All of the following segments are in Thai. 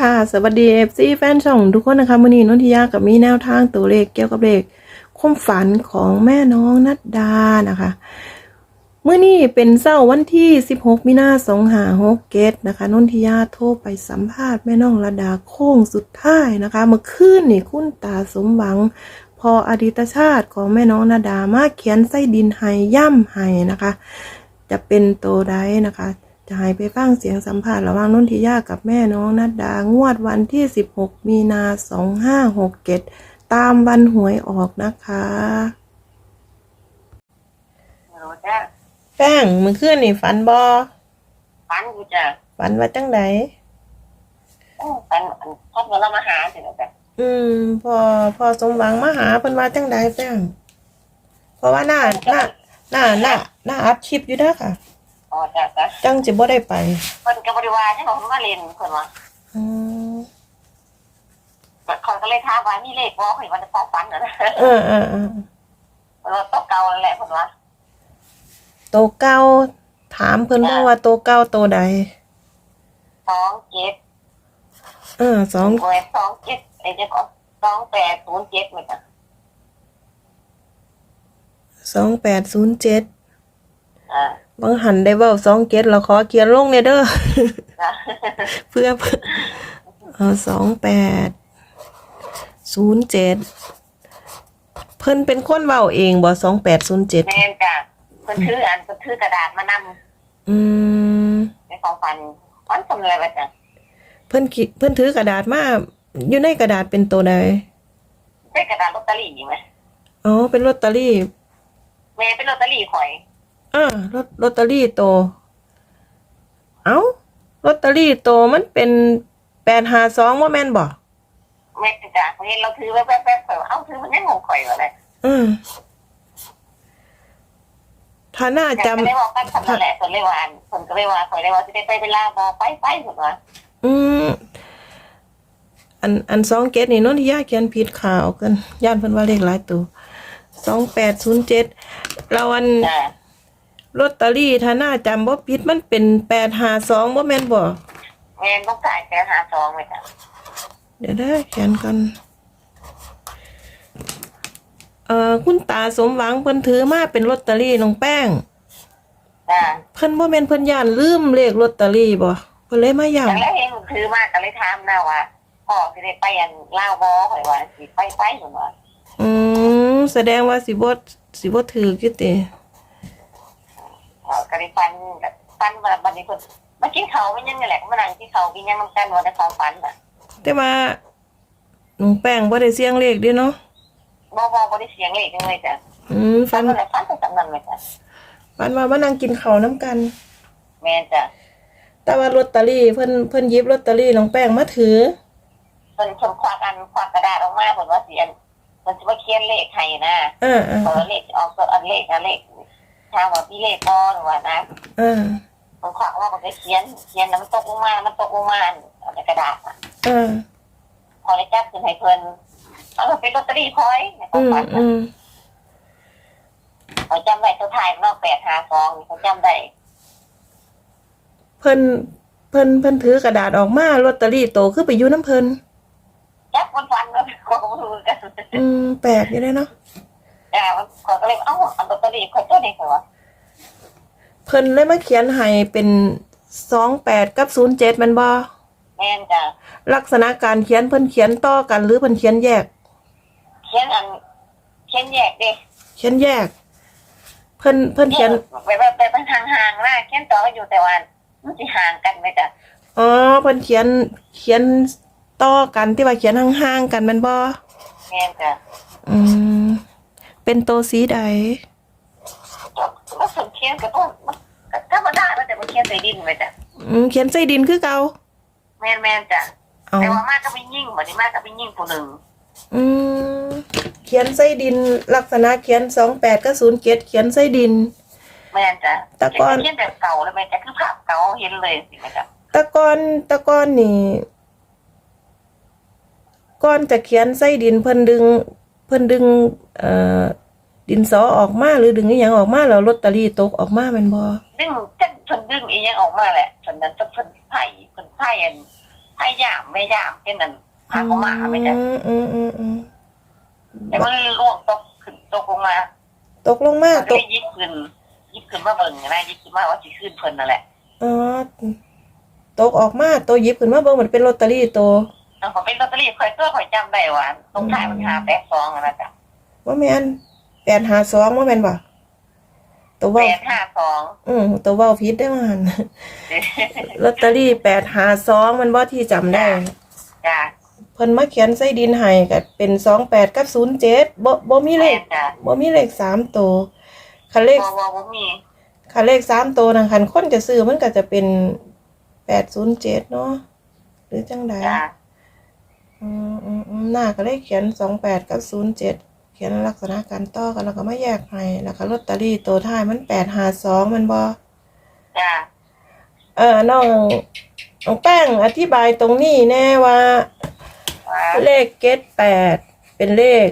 ค่ะสวัสดีเอฟซีแฟนช่องทุกคนนะคะมื่อนี้นนทิยากับมีแนวทางตัวเลขเกี่ยวกับเลขความฝันของแม่น้องนัดดานะคะเมื่อนี้เป็นเศร้าร์วันที่ 16มินาสองหาหกเกตนะคะนนทิยาโทรไปสัมภาษณ์แม่น้องระดาโค้งสุดท้ายนะคะเมื่อคืนนี่คุณตาสมหวัง พออดีตชาติของแม่น้องนาดามาเขียนไส้ดินไห้ย่ำไห้นะคะ จะเป็นโตได้นะคะ จะให้ไปฟังเสียงสัมภาษณ์ระหว่างนนทิยากับแม่น้องนัดดางวดวันที่ 16 มีนา 2567 ตามวันหวยออกนะคะรู้จ้ะแป้งมือคืนนี่ฝันบอฟันกูจ้ะฝันว่าจังไดโอ้ฟันอันทอดเงินเรามาหาสินะจ้ะอืมพอพอสมหวังมาหาเพิ่นว่าจังไดแป้งเพราะว่าหน้าหน้าหน้าหน้าหน้าอัดคลิปอยู่เด้อค่ะ อ๋อจ้ะจ้ะจังสิบ่ได้ไปคนกับบริวารที่เขามาเล่นคนว่าอืมเขาก็เลยท้ามว่ามีเลขบอกให้มันจะฟ้องฟันนะเออเออเออมันว่าโต๊ะเก่าแหละคนว่าโตเก้าถามเพิ่นว่าว่าโตเก้าโตใดสองเจ็ดเออสองหวยสองเจ็ดไอ้เจ้าของสองแปดศูนย์เจ็ดเหมือนกันสองแปดศูนย์เจ็ดอ่า บางหันได้เว้าสองเจ็ดเราขอเขียนลงเนี่ยเด้อจ้ะเพื่อเพื่อเออสองแปดศูนย์เจ็ดเพิ่นเป็นคนเว้าเองบ่สองแปดศูนย์เจ็ดแม่นจ้ะคนถืออันคนถือกระดาษมานอืมำในของฟันฟันสำเร็จไปจ้ะเพิ่นคิเพิ่นถือกระดาษมาอยู่ในกระดาษเป็นตัวใดได้กระดาษลอตเตอรี่ไหมอ๋อเป็นลอตเตอรี่แม่เป็นลอตเตอรี่ข่อย อ่าลอตลอตเตอรี่โตวเอ้าลอตเตอรี่โตวมันเป็นแปดหาสองว่าแม่นบ่แม่จ้ะเห็นเราถือแป๊บๆๆข่อยว่าเอ้าถือมันยังงงข่อยว่าเลยอืมถ้าน่าจำจำได้ว่ากันทำนั่นแหละคนเลยว่าคนก็เลยว่าคอยเลยว่าจะได้ไปเวลาบอไปไปหมดว่าอืมอันอันสองเกตนี่นนทิยาเขียนผิดข่าวกันย่านเพิ่นว่าเลขหลายตัวสองแปดศูนย์เจ็ดเราอันจ้ะ ลอตเตอรี่ถ้าน่าจำบ่ผิดมันเป็นแปดหาสองบ่แม่นบ่เงินต้องจ่ายแค่หาซองไปจ้ะเดี๋ยวได้เขียนกันเอ่อคุณตาสมหวังเพิ่นถือมาเป็นลอตเตอรี่น้องแป้ง จ้ะเพิ่นบ่แม่นเพิ่นย่านลืมเลขลอตเตอรี่บ่เพิ่นเลยมาย้อย่างแรกเองถือมาก็เลยถามนะว่าพ่อจะได้ไปอันเล่าบอคอยว่าสิไปไปหมดว่าำอืมแสดงว่าสิบ่สิบ่ถืออยู่ติ ก็เลยฟันฟันมาบันนี้คนมากินเขาไม่ยังไงแหละมานั่งที่เขากินยังน้ำกันวันในความฝันอะแต่ว่าน้องแป้งบ่ได้เสี่ยงเลขเด้เนาะบอบอบอได้เสียงเลยจังเลยจ้ะอืมฟัฝันนอะไรฟันไปจำนันเลยจ้ะฝันว่ามานั่งกินข้าวน้ำกัน แม่จ้ะแต่ว่าลอตเตอรี่เพิ่นเพิ่นหยิบลอตเตอรี่น้องแป้งมาถือคนคนควักอันควักกระดาษออกมาผลว่าเสียนมันจะมาเขียนเลขให้นะอ่าอ่าเออเลขออกตัวอันเลขนะเลข ทางว่าพี่เลขบอหรือว่านะอ่ามันขวางว่ามันก็เขียนเขียนแล้วมันตกลงมามันตกลงมาในกระดาษอะอ่าพอได้จับขึ้นให้เพิ่นเอาเป็นลอตเตอรี่พอยในคอืวามมฝันอืมเขาจำได้ตัวถ่ายมันออกแปดหาสองเขาจำได้เพิ่นเพิ่นเพิ่นถือกระดาษออกมาลอตเตอรี่โตคือไปอยู่น้ำเพิ่นจับมันฟันแล้วเขาก็ไม่รู้กันอืมแปลกอยู่เลยเนาะอ่ามันเขาก็เลยเอ้าอันลอตเตอรี่เขาเจ้านี่เหรอเพิ่นเลยมาเขียนให้เป็นสองแปดกับศูนย์เจ็ดมันบ่แม่นจ้ะลักษณะการเขียนเพิ่นเขียนต่อกันหรือเพิ่นเขียนแยก เขียนอันเขียนแยกเด้เขียนแยก เพิ่นเพิ่นเขียนแบบแบบแบบมันห่างๆนะเขียนต่อกันอยู่แต่ว่ามันสิห่างกันไหมจ้ะอ๋อเพิ่นเขียนเขียนต่อกันที่ว่าเขียนห่างๆกันแมันบ่แม่นจ้ะอืม เป็นโตวสีใดมันสมเขียนกับต้นมันก็ธรรมดามันแต่มันเขียนใส่ดินไหมจ้ะอืมเขียนใส่ดินคือเก่าแม่นแม่นจ้ะเอาแต่ว่ามากก็ไม่ยิ่งวันนี้มากก็ไม่ยิ่งผู้หนึ่งอืมเขียนใส่ดิน ลักษณะเขียนสองแปดกับศูนย์เจ็ดเขียนใส่ดิน แม่นจ้ะแต่ก่อนเขียนแบบเก่าเลยแม่นจ้ะคือภาพเก่าเห็นเลยสิแม่จ้ะแตะกอนแตะกอนนี่ก่อนจะเขียนใส่ดินเพิ่นดึงเพิ่นดึงเอ่อดินสอออกมาหรือดึงอหยังออกมาแล้วลอตเตอรี่ตกออกมาแม่นบ่ดึงจังเพิ่นดึงอีหยังออกมาแหละส่วนนั้นเพิ่นไผ่เพิ่นไผ่อันไพยายามพยายามแค่นั้นหาเขามาไม่ได้อืมอืมอืมอืมแต่มันล่วงตกขึ้นตกลงมา ตกลงมามันตก็กได้ยิบขึ้นยิบขึ้นมาเบิ่งนะยิบขึ้นมาว่าสิขึ้นเพิ่นนั่นแหละอ๋อตกออกมาตัวหยิบขึ้นมาเบิ่งมันเป็นลอตเตอรี่ตัว แล้วผมเป็นลอตเตอรี่คอยตัวคอยจำได้ว่าตรงท้ายมันหาแปดสองอะนะจ๊ะว่าแม่นแปดหาสองว่าแม่นบ่ตัวแปเว้าดห้าสองอืมตัวเว้าผิดได้อมันลอตเตอรี่แปดหาสองมันบ่ที่จำได้ จ้ะเพิ่นมาเขียนใส่ดินให้ก็เป็นสองแปดกับศูนย์เจ็ดบ่บ่มีเลแม่ขจ้ะบ่มีเลขสามตัวคันเลขบ่บ่บ่มีคันเลขสามตัวนะคันคนจะซื้อมันก็จะเป็นแปดศูนย์เจ็ดเนาะหรือจังใดจ้ะ อืมอืมอืมหน้าก็เลยเขียนสองแปดกับศูนย์เจ็ดเขียนลักษณะการต่อกันแล้วก็มาแยกให้แล้วก็ลอตเตอรี่ตัวท้ายมันแปดหาสองมันบ่จ้ะเออน้องน้องแป้งอธิบายตรงนี้แน่ว่า ว่าเลขเกตแปดเป็นเลข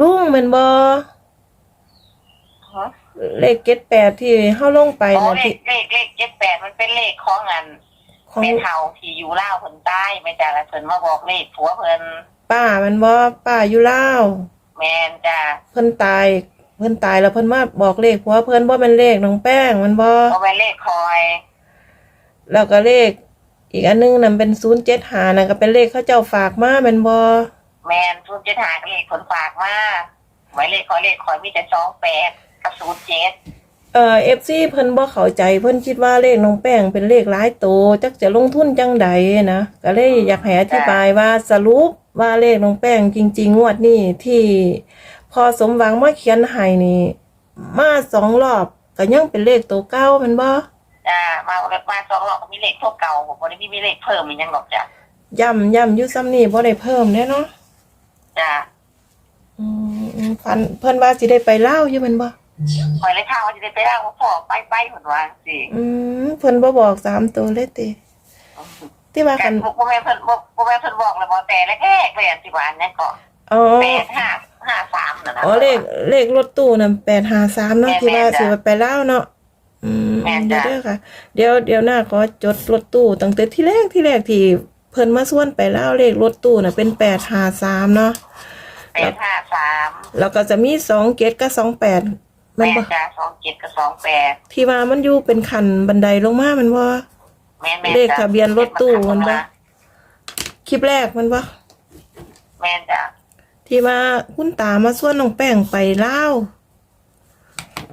ลุงแมันบ่ฮะเลขเกตแปดที่เฮาลงไปอ๋อนะเลที่ ขเลขเลขเจ็ดแปดมันเป็นเลขของอัน ของเป็นเฮาที่อยู่ล่าวเพิ่นใต้ไม่จ้ะแล้วเพิ่นมาบอกเลขผัวเพิ่นป้ามันบ่ป้าอยู่ลาวแม่นจ้ะเพิ่นตาย เพิ่นตายแล้วเพิ่นมาบอกเลขผัวเพิ่นบ่เป็นเลขน้องแป้งมันบ่เอาไว้เลขคอย แล้วก็เลข อีกอันนึงนั่นเป็น075นั่นก็เป็นเลขเขาเจ้าฝากมาแม่นบ่แม่นทุนจะหาเลขผลฝากมาไว้เลขคอยเลขคอยมีแต่สองแปดกับศูนย์เจ็ด เอ่อ FC เพิ่นบ่เข้าใจเพิ่นคิดว่าเลขน้องแป้งเป็นเลขหลายโตจักจะลงทุนจังใดนะก็เลยอยากให้อธิบายว่าสรุปว่าเลขน้องแป้งจริง ๆ งวดนี้ที่พอสมหวังมาเขียนให้นี่ มาสองรอบก็ยังเป็นเลขตัวเก่าแมันบ่จ้ามาแบบมาสองหลอกมีเลขพวกเก่าผมวันนี้มีเลขเพิ่มอีกยังหรอกจ้ะย่ำย่ำอยู่ซ้ำนี่บ่ได้เพิ่มแน่เนาะจ้าอืมอืมพันเพิ่นว่าสิได้ไปเล่าวอยู่แมันบ่ คอยเลยข้าวว่าจะได้ไปเล่าว่าพ่อไปไปเหมือนว่าสิอืมเพิ่นบ่บอกสามตัวเลยติที่ว่ากัคันนพวกแม่เพิ่นพวกแม่เพิ่นบอกเลยบอกแต่แรกๆเลยอันสิบวันเนี่ยก็อ๋อแปดห้าห้าสามนะนะ อ๋อเลขเลขรถตู้น่ะ853เนาะแม่นที่ว่าแม่นจ้ะสิว่าไปเล่าวเนาะอืมแม่นเดี๋ยวจ้ะเด้อค่ะ เดี๋ยวเดี๋ยวหน้าขอจดรถตู้ตั้งแต่ที่แรกที่แรกที่เพิ่นมาส่วนไปเล่าวเลขรถตู้น่ะเป็น853เนาะแปดห้าสามแล้วก็จะมี2เกตกับ28มันแม่บ่จ้าสองเจ็ดกับสองแปดที่ว่ามันอยู่เป็นคันบันไดลงมามันบ่แม่นแม่เลขทะเบียนรถตู้มันปะคลิปแรกมันบ่แม่นจ้าที่ว่าคุณตามาส่วนน้องแป้งไปลาว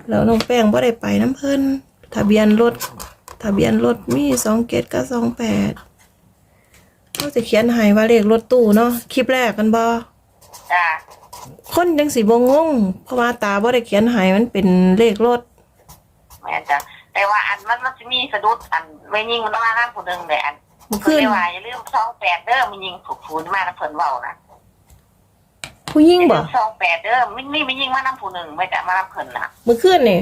แล้วน้องแป้งบ่ได้ไปน้ำเพิ่นทะเบียนรถ ทะเบียนรถมี2เกตกับ28เขาจะเขียนให้ว่าเลขรถตู้เนาะคลิปแรกกันบ่จ้า คนจังสิบ่งงเพราะว่าตาบ่ได้เขียนให้มันเป็นเลขรถแม่นจ้าแต่ว่าอันมันมันจะมีสะดุดอันไม่ยิงมันต้องมาล่างผู้หนึ่งเลยอันเมื่อคืคือนว่าอย่าลืมสองแปดเด้อมันยิงถูกฟูนมาแล้วเพิ่นเว้านะผู้หญิงบ่สองแปดเด้อมันนี่มันยิงมาน้ำผู้หนึ่งไม่แต่มาน้ำเพิ่นนะเมื่อคืนนี่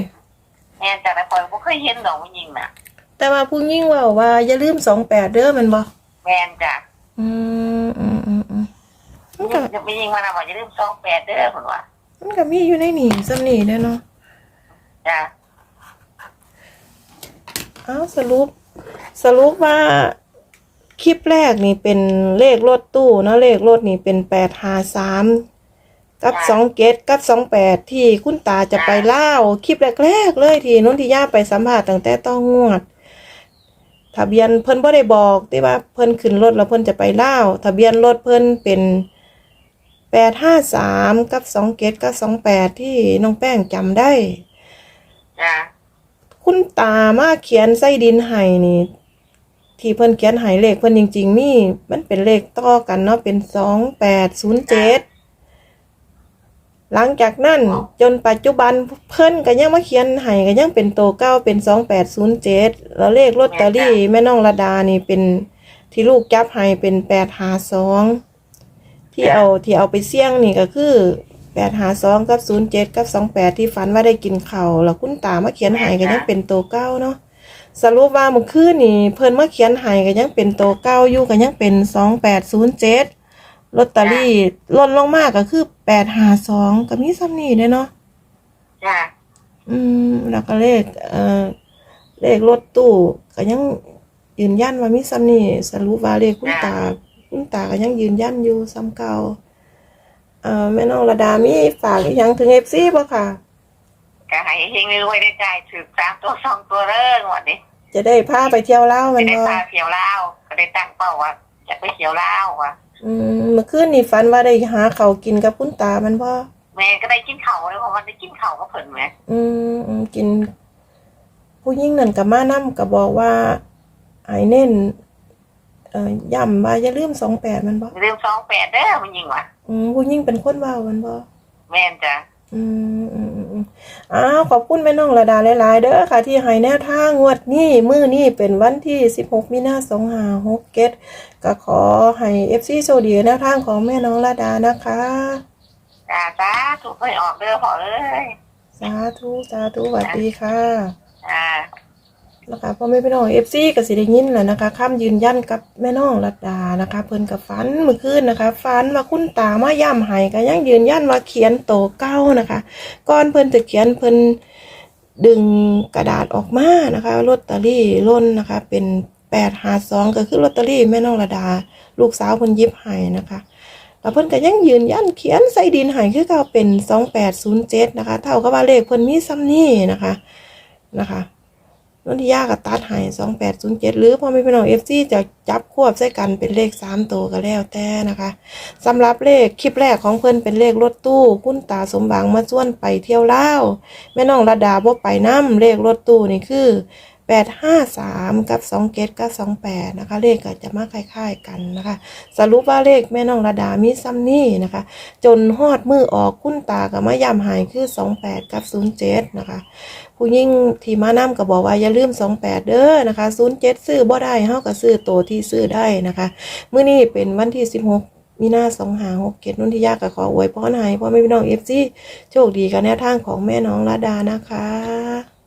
แม่นจ้าแต่ปล่อยบ่เคยเห็นดอกมันยิงน่ะ แต่ว่าผู้หญิงเว้าว่าอย่าลืม28เด้อแมันบ่แม่นจ้าอืมอืมอืมอืม มันก็จะไม่ยิงมานะบอกอย่าลืมสองแปดเด้อเพิ่นว่ามันก็มีอยู่ในนี่ซ้ำนี่เด้อเนาะจ้าเอาสรุป สรุปว่า คลิปแรกนี่เป็นเลขรถตู้เนาะเลขรถนี่เป็นแปดหาสามกับสองเกตกับสองแปดที่คุณตาจะไปเล่าวคลิปแรกๆเลยที่นุ่นที่ย่าไปสัมภาษณ์ตั้งแต่ต้องงวด ทะเบียนเพิ่นบ่ได้บอกแต่ว่าเพิ่นขึ้นรถแล้วเพิ่นจะไปเล่าวทะเบียนรถเพิ่นเป็น แปดห้าสามกับสองเกตกับสองแปดที่น้องแป้งจำได้ จ้าคุณตามาเขียนไส้ดินไห้นี่ ที่เพิ่นเขียนไห้เลขเพิ่นจริง ๆ นี่ มันเป็นเลขต่อกันเนาะเป็นสองแปดศูนย์เจ็ดหลังจากนั้นจนปัจจุบันเพิ่นก็ยังมาเขียนไห้ก็ยังเป็นโตเก้าเป็นสองแปดศูนย์เจ็ดแล้วเลขลอตเตอรี่แม่น้องระดานี่เป็นที่ลูกจับไห้เป็นแปดหาสอง ที่เอาที่เอาไปเสี่ยงนี่ก็คือแปดหาสองกับศูนย์เจ็ดกับสองแปดที่ฝันว่าได้กินข้าวแล้วคุณตามาเขียนไห้ก็ยังเป็นโตเก้าเนาะสรุปว่าเมื่อคืนนี่เพิ่นมาเขียนให้ก็ยังเป็นตัวเก้าอยู่ก็ยังเป็นสองแปดศูนย์เจ็ดลอตเตอรี่ลดลงมากก็คือแปดหาสองก็มีซ้ำนี่เด้เนาะจ้าอืมแล้วก็เลขเอ่อเลขรถตู้ก็ยังยืนยันว่ามีซ้ำนี่สรุปว่าเลขคุณตา คุณตาก็ยังยืนยันอยู่ซ้ำเก่าเอ่อแม่น้องระดามีฝากอีกอย่างถึง FC บ่ค่ะ ก็ให้เฮงรวยได้ใจายถึกสามตัวสองตัวเริ่งวันนี้จะได้พาไปเที่ยวเล่าวแมัจะนได้บ่พาเที่ยวเล่าวก็ได้ตั้งเป้าว่าจะไปเที่ยวเล่าวว่ะอืมเมื่อคืนนี่ฝันว่าได้หาข้าวกินกับคุณตามันบ่แม่ก็ได้กินเขาวเลยเพราะว่าได้กินเขาวก็เพิ่นไหมอืมอืมกิน ผู้หญิงนั่นก็มานํก็บอกว่าไอ้เน้น เอ่อย้ำว่าอย่าลืม28มันบ่เรื่องสองแปดเด้อมันยิงว่ะอืมผู้หญิงเป็นคนเว้ามันบ่แม่นจ้ะอืมอืมอืมอืมอ้าวขอบคุณแม่น้องระดาหลายๆเด้อค่ะ ที่ให้แนวทางงวดนี้มื้อนี้เป็นวันที่16มีนาคม2567ก็ขอให้ FC โชคดีกับแนวทางของแม่น้องระดานะคะ จ้าจ้าถูกไม่ออกเด้อพอเลยสาธุสาธุสวัสดีค่ะ อ่า นะคะพ่อแม่พี่น้อง FC ก็สิได้ยินแหล้วนะคะคำยืนยันกับแม่น้องระดานะคะ เพิ่นกับฝันเมื่อคืนนะคะฝันว่าคุณตามาย่ำให้ก็ยังยืนยันว่าเขียนโตเก้านะคะก่อนเพิ่นจะเขียนเพิ่นดึงกระดาษออกมานะคะลอตเตอรี่ล่นนะคะ เป็นแปดหาสองก็คือลอตเตอรี่แม่น้องระดา ลูกสาวเพิ่นยิบให้นะคะแล้วเพิ่นก็ยังยืนยันเขียนใส่ดินให้คือเก่าเป็นสองแปดศูนย์เจ็ดนะคะ เท่ากับว่าเลขเพิ่นมีซ้ำนี่นะคะนะคะ นนทิยากับตัดให้สองแปดศูนย์เจ็ดหรือพ่อไม่เป็นน้องเอฟซีจะจับควบใส่กันเป็นเลขสามตัวก็แล้วแต่นะคะสำหรับเลขคลิปแรกของเพื่อนเป็นเลขรถตู้คุณตาสมหวังมาส่วนไปเที่ยวเล่าแม่น้องระดาบ่ไปน้ำเลขรถตู้นี่คือ แปดห้าสามกับสองเกตกับสองแปดนะคะ เลขก็จะมาคล้ายๆกันนะคะ สรุปว่าเลขแม่น้องระดามีซ้ำนี่นะคะ จนฮอดมือออกคุณตากับมายำหายคือสองแปดกับศูนย์เจ็ดนะคะผู้ยิ่งที่มานํก็บอกว่าอย่าลืมสองแปดเด้อนะคะศูนย์เจ็ดซื้อบ่ได้เฮาก็ซื้อโตวที่ซื้อได้นะคะมื้อนี้เป็นวันที่สิบหกมีนาสองหาหกเกตนุ่นที่ยากก็ขออวยพรให้พ่อแม่พี่น้องเอฟซีโชคดีกับแนวทางของแม่น้องระดานะคะ